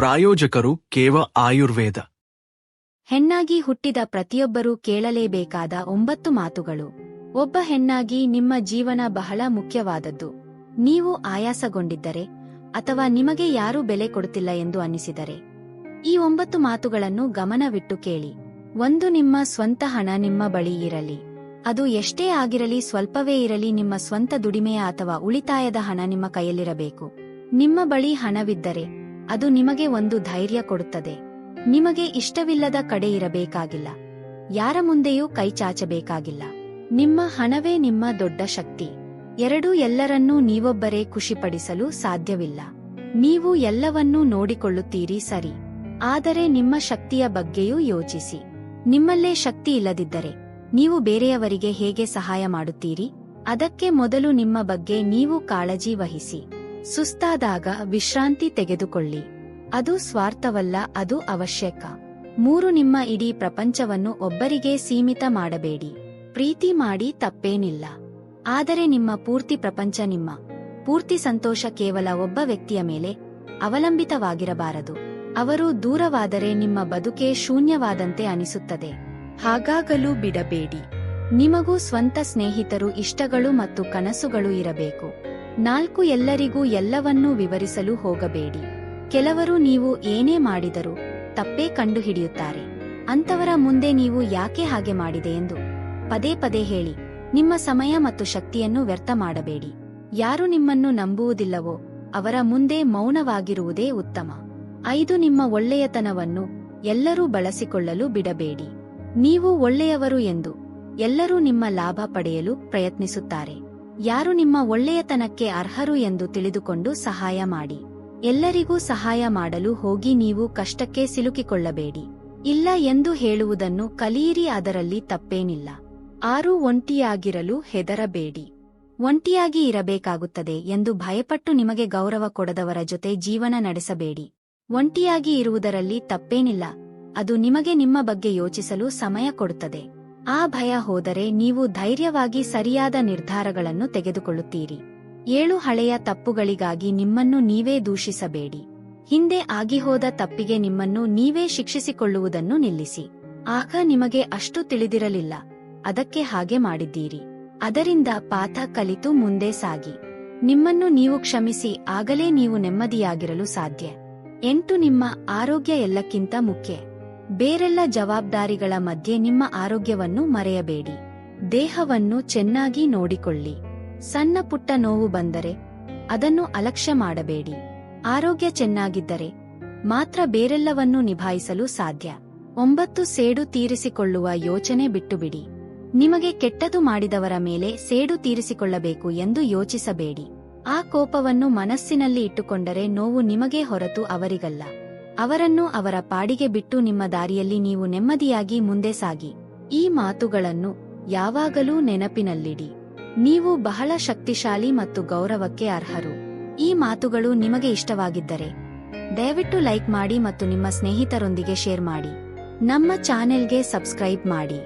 ಪ್ರಾಯೋಜಕರು ಕೇವ ಆಯುರ್ವೇದ. ಹೆಣ್ಣಾಗಿ ಹುಟ್ಟಿದ ಪ್ರತಿಯೊಬ್ಬರೂ ಕೇಳಲೇಬೇಕಾದ ಒಂಬತ್ತು ಮಾತುಗಳು. ಒಬ್ಬ ಹೆಣ್ಣಾಗಿ ನಿಮ್ಮ ಜೀವನ ಬಹಳ ಮುಖ್ಯವಾದದ್ದು. ನೀವು ಆಯಾಸಗೊಂಡಿದ್ದರೆ, ಅಥವಾ ನಿಮಗೆ ಯಾರೂ ಬೆಲೆ ಕೊಡುತ್ತಿಲ್ಲ ಎಂದು ಅನ್ನಿಸಿದರೆ ಈ ಒಂಬತ್ತು ಮಾತುಗಳನ್ನು ಗಮನವಿಟ್ಟು ಕೇಳಿ. ಒಂದು ನಿಮ್ಮ ಸ್ವಂತ ಹಣ ನಿಮ್ಮ ಬಳಿ ಇರಲಿ. ಅದು ಎಷ್ಟೇ ಆಗಿರಲಿ, ಸ್ವಲ್ಪವೇ ಇರಲಿ, ನಿಮ್ಮ ಸ್ವಂತ ದುಡಿಮೆಯ ಅಥವಾ ಉಳಿತಾಯದ ಹಣ ನಿಮ್ಮ ಕೈಯಲ್ಲಿರಬೇಕು. ನಿಮ್ಮ ಬಳಿ ಹಣವಿದ್ದರೆ ಅದು ನಿಮಗೆ ಒಂದು ಧೈರ್ಯ ಕೊಡುತ್ತದೆ. ನಿಮಗೆ ಇಷ್ಟವಿಲ್ಲದ ಕಡೆ ಇರಬೇಕಾಗಿಲ್ಲ. ಯಾರ ಮುಂದೆಯೂ ಕೈ ಚಾಚಬೇಕಾಗಿಲ್ಲ. ನಿಮ್ಮ ಹಣವೇ ನಿಮ್ಮ ದೊಡ್ಡ ಶಕ್ತಿ. ಎರಡೂ ಎಲ್ಲರನ್ನೂ ನೀವೊಬ್ಬರೇ ಖುಷಿಪಡಿಸಲು ಸಾಧ್ಯವಿಲ್ಲ. ನೀವು ಎಲ್ಲವನ್ನೂ ನೋಡಿಕೊಳ್ಳುತ್ತೀರಿ ಸರಿ. ಆದರೆ ನಿಮ್ಮ ಶಕ್ತಿಯ ಬಗ್ಗೆಯೂ ಯೋಚಿಸಿ. ನಿಮ್ಮಲ್ಲೇ ಶಕ್ತಿ ಇಲ್ಲದಿದ್ದರೆ ನೀವು ಬೇರೆಯವರಿಗೆ ಹೇಗೆ ಸಹಾಯ ಮಾಡುತ್ತೀರಿ? ಅದಕ್ಕೆ ಮೊದಲು ನಿಮ್ಮ ಬಗ್ಗೆ ನೀವು ಕಾಳಜಿ ವಹಿಸಿ. ಸುಸ್ತಾದಾಗ ವಿಶ್ರಾಂತಿ ತೆಗೆದುಕೊಳ್ಳಿ. ಅದು ಸ್ವಾರ್ಥವಲ್ಲ, ಅದು ಅವಶ್ಯಕ. ಮೂರು ನಿಮ್ಮ ಇಡೀ ಪ್ರಪಂಚವನ್ನು ಒಬ್ಬರಿಗೆ ಸೀಮಿತ ಮಾಡಬೇಡಿ. ಪ್ರೀತಿ ಮಾಡಿ ತಪ್ಪೇನಿಲ್ಲ. ಆದರೆ ನಿಮ್ಮ ಪೂರ್ತಿ ಪ್ರಪಂಚ ನಿಮ್ಮ. ಪೂರ್ತಿ ಸಂತೋಷ ಕೇವಲ ಒಬ್ಬ ವ್ಯಕ್ತಿಯ ಮೇಲೆ ಅವಲಂಬಿತವಾಗಿರಬಾರದು. ಅವರು ದೂರವಾದರೆ ನಿಮ್ಮ ಬದುಕೆ ಶೂನ್ಯವಾದಂತೆ ಅನಿಸುತ್ತದೆ. ಹಾಗಾಗಲೂ ಬಿಡಬೇಡಿ. ನಿಮಗೂ ಸ್ವಂತ ಸ್ನೇಹಿತರು, ಇಷ್ಟಗಳು ಮತ್ತು ಕನಸುಗಳು ಇರಬೇಕು. ನಾಲ್ಕು ಎಲ್ಲರಿಗೂ ಎಲ್ಲವನ್ನೂ ವಿವರಿಸಲು ಹೋಗಬೇಡಿ. ಕೆಲವರು ನೀವು ಏನೇ ಮಾಡಿದರೂ ತಪ್ಪೇ ಕಂಡುಹಿಡಿಯುತ್ತಾರೆ. ಅಂತವರ ಮುಂದೆ ನೀವು ಯಾಕೆ ಹಾಗೆ ಮಾಡಿದೆ ಎಂದು ಪದೇ ಪದೇ ಹೇಳಿ. ನಿಮ್ಮ ಸಮಯ ಮತ್ತು ಶಕ್ತಿಯನ್ನು ವ್ಯರ್ಥ ಮಾಡಬೇಡಿ. ಯಾರು ನಿಮ್ಮನ್ನು ನಂಬುವುದಿಲ್ಲವೋ ಅವರ ಮುಂದೆ ಮೌನವಾಗಿರುವುದೇ ಉತ್ತಮ. ಐದು, ನಿಮ್ಮ ಒಳ್ಳೆಯತನವನ್ನು ಎಲ್ಲರೂ ಬಳಸಿಕೊಳ್ಳಲು ಬಿಡಬೇಡಿ. ನೀವು ಒಳ್ಳೆಯವರು ಎಂದು ಎಲ್ಲರೂ ನಿಮ್ಮ ಲಾಭ ಪಡೆಯಲು ಪ್ರಯತ್ನಿಸುತ್ತಾರೆ. ಯಾರು ನಿಮ್ಮ ಒಳ್ಳೆಯತನಕ್ಕೆ ಅರ್ಹರು ಎಂದು ತಿಳಿದುಕೊಂಡು ಸಹಾಯ ಮಾಡಿ. ಎಲ್ಲರಿಗೂ ಸಹಾಯ ಮಾಡಲು ಹೋಗಿ ನೀವು ಕಷ್ಟಕ್ಕೆ ಸಿಲುಕಿಕೊಳ್ಳಬೇಡಿ. ಇಲ್ಲ ಎಂದು ಹೇಳುವುದನ್ನು ಕಲಿಯಿರಿ, ಅದರಲ್ಲಿ ತಪ್ಪೇನಿಲ್ಲ. ಆರು ಒಂಟಿಯಾಗಿರಲು ಹೆದರಬೇಡಿ. ಒಂಟಿಯಾಗಿ ಇರಬೇಕಾಗುತ್ತದೆ ಎಂದು ಭಯಪಟ್ಟು ನಿಮಗೆ ಗೌರವ ಕೊಡದವರ ಜೊತೆ ಜೀವನ ನಡೆಸಬೇಡಿ. ಒಂಟಿಯಾಗಿ ಇರುವುದರಲ್ಲಿ ತಪ್ಪೇನಿಲ್ಲ. ಅದು ನಿಮಗೆ ನಿಮ್ಮ ಬಗ್ಗೆ ಯೋಚಿಸಲು ಸಮಯ ಕೊಡುತ್ತದೆ. ಆ ಭಯ ಹೋದರೆ ನೀವು ಧೈರ್ಯವಾಗಿ ಸರಿಯಾದ ನಿರ್ಧಾರಗಳನ್ನು ತೆಗೆದುಕೊಳ್ಳುತ್ತೀರಿ. ಏಳು ಹಳೆಯ ತಪ್ಪುಗಳಿಗಾಗಿ ನಿಮ್ಮನ್ನು ನೀವೇ ದೂಷಿಸಬೇಡಿ. ಹಿಂದೆ ಆಗಿಹೋದ ತಪ್ಪಿಗೆ ನಿಮ್ಮನ್ನು ನೀವೇ ಶಿಕ್ಷಿಸಿಕೊಳ್ಳುವುದನ್ನು ನಿಲ್ಲಿಸಿ. ಆಗ ನಿಮಗೆ ಅಷ್ಟು ತಿಳಿದಿರಲಿಲ್ಲ. ಅದಕ್ಕೆ ಹಾಗೆ ಮಾಡಿದ್ದೀರಿ. ಅದರಿಂದ ಪಾಠ ಕಲಿತು ಮುಂದೆ ಸಾಗಿ. ನಿಮ್ಮನ್ನು ನೀವು ಕ್ಷಮಿಸಿ, ಆಗಲೇ ನೀವು ನೆಮ್ಮದಿಯಾಗಿರಲು ಸಾಧ್ಯ. ಎಂಟು ನಿಮ್ಮ ಆರೋಗ್ಯ ಎಲ್ಲಕ್ಕಿಂತ ಮುಖ್ಯ. ಬೇರೆಲ್ಲ ಜವಾಬ್ದಾರಿಗಳ ಮಧ್ಯೆ ನಿಮ್ಮ ಆರೋಗ್ಯವನ್ನು ಮರೆಯಬೇಡಿ. ದೇಹವನ್ನು ಚೆನ್ನಾಗಿ ನೋಡಿಕೊಳ್ಳಿ. ಸಣ್ಣ ಪುಟ್ಟ ನೋವು ಬಂದರೆ ಅದನ್ನು ಅಲಕ್ಷ್ಯ ಮಾಡಬೇಡಿ. ಆರೋಗ್ಯ ಚೆನ್ನಾಗಿದ್ದರೆ ಮಾತ್ರ ಬೇರೆಲ್ಲವನ್ನೂ ನಿಭಾಯಿಸಲು ಸಾಧ್ಯ. ಒಂಬತ್ತು ಸೇಡು ತೀರಿಸಿಕೊಳ್ಳುವ ಯೋಚನೆ ಬಿಟ್ಟುಬಿಡಿ. ನಿಮಗೆ ಕೆಟ್ಟದು ಮಾಡಿದವರ ಮೇಲೆ ಸೇಡು ತೀರಿಸಿಕೊಳ್ಳಬೇಕು ಎಂದು ಯೋಚಿಸಬೇಡಿ. ಆ ಕೋಪವನ್ನು ಮನಸ್ಸಿನಲ್ಲಿ ಇಟ್ಟುಕೊಂಡರೆ ನೋವು ನಿಮಗೆ ಹೊರತು ಅವರಿಗಲ್ಲ. ಅವರನ್ನು ಅವರ ಪಾಡಿಗೆ ಬಿಟ್ಟು ನಿಮ್ಮ ದಾರಿಯಲ್ಲಿ ನೀವು ನೆಮ್ಮದಿಯಾಗಿ ಮುಂದೆ ಸಾಗಿ. ಈ ಮಾತುಗಳನ್ನು ಯಾವಾಗಲೂ ನೆನಪಿನಲ್ಲಿಡಿ. ನೀವು ಬಹಳ ಶಕ್ತಿಶಾಲಿ ಮತ್ತು ಗೌರವಕ್ಕೆ ಅರ್ಹರು. ಈ ಮಾತುಗಳು ನಿಮಗೆ ಇಷ್ಟವಾಗಿದ್ದರೆ, ದಯವಿಟ್ಟು ಲೈಕ್ ಮಾಡಿ ಮತ್ತು ನಿಮ್ಮ ಸ್ನೇಹಿತರೊಂದಿಗೆ ಶೇರ್ ಮಾಡಿ. ನಮ್ಮ ಚಾನೆಲ್ಗೆ ಸಬ್ಸ್ಕ್ರೈಬ್ ಮಾಡಿ.